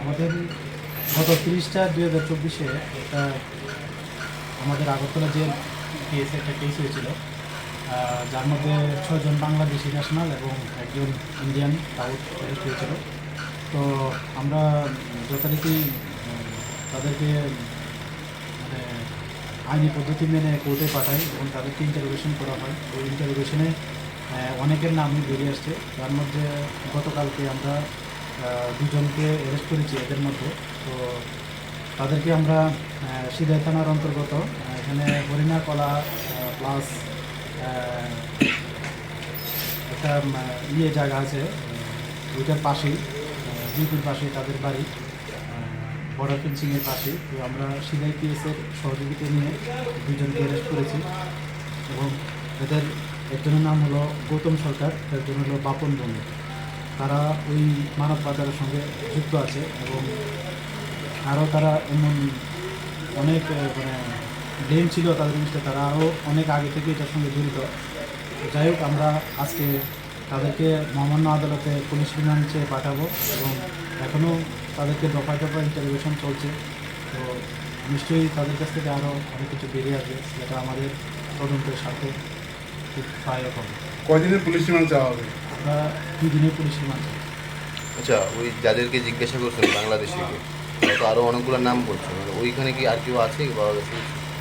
আমাদের গত তিরিশটা দুই হাজার চব্বিশে একটা আমাদের আগরতলা জেল কেস একটা কেস হয়েছিল। যার মধ্যে ছয়জন বাংলাদেশি ন্যাশনাল এবং একজন ইন্ডিয়ান তাও হয়েছিল। তো আমরা যথারীতি তাদেরকে মানে আইনি পদ্ধতি মেনে কোর্টে পাঠাই এবং তাদেরকে ইন্টারোগেশন করা হয়। ওই ইন্টারোগেশনে অনেকের নামই বেরিয়ে আসছে। তার মধ্যে গতকালকে আমরা দুজনকে অ্যারেস্ট করেছি এদের মধ্যে। তো তাদেরকে আমরা সিদাই থানার অন্তর্গত এখানে হরিণা কলা প্লাস একটা ইয়ে জায়গা আছে ওইটার পাশেই। জিপির পাশে তাদের বাড়ি বর্ডার ফেন্সিংয়ের পাশে। তো আমরা সিদাই পিএসের সহযোগিতা নিয়ে দুজনকে অ্যারেস্ট করেছি এবং এদের একজনের নাম হলো গৌতম সরকার, একজন হলো বাপন বন্ধু তারা ওই মানব বাজারের সঙ্গে যুক্ত আছে এবং আরও তারা এমন অনেক মানে ডেম ছিল তাদের জিনিসটা তারা আরও অনেক আগে থেকে এটার সঙ্গে জড়িত। যাই হোক, আমরা আজকে তাদেরকে মহামান্য আদালতে পুলিশ রিমান্ডে পাঠাবো এবং এখনও তাদেরকে দফায় দফায় ইন্টারভিউশন চলছে। তো নিশ্চয়ই তাদের কাছ থেকে আরও অনেক কিছু বেরিয়ে আসবে যেটা আমাদের তদন্তের সাথে খুব সহায়ক হবে। কয়দিনের পুলিশ রিমান্ড চাওয়া হবে? আমরা দুই দিনের পুলিশ রিমান্ড চাই। আচ্ছা ওই যাদেরকে জিজ্ঞাসা করছেন বাংলাদেশিকে তো আরও অনেকগুলো নাম বলছে। মানে ওইখানে কি আর কেউ আছে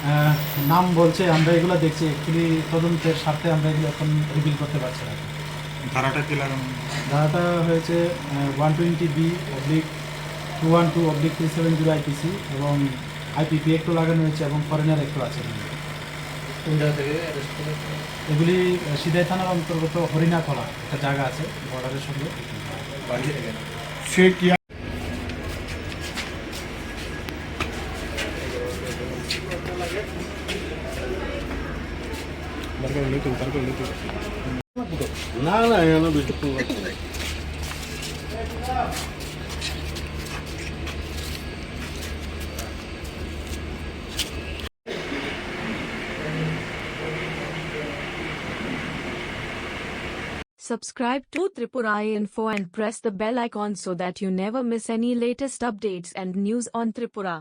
আহ, নাম বলছে আমরা এগুলো দেখছি। অ্যাকচুয়ালি তদন্তের স্বার্থে আমরা এগুলো এখন রিভিল করতে পারছি না। ধারাটা কি লাগানো? ধারাটা হয়েছে one twenty B oblique two one two oblique three seven zero IPC এবং আইপিপি একটু লাগানো হয়েছে এবং ফরেনার একটু আছে। এগুলি সিদাই থানার অন্তর্গত হরিণাখলা একটা জায়গা আছে বর্ডারের সঙ্গে। সে কি না না এখানে বেশি Subscribe to Tripura Info and press the bell icon so that you never miss any latest updates and news on Tripura.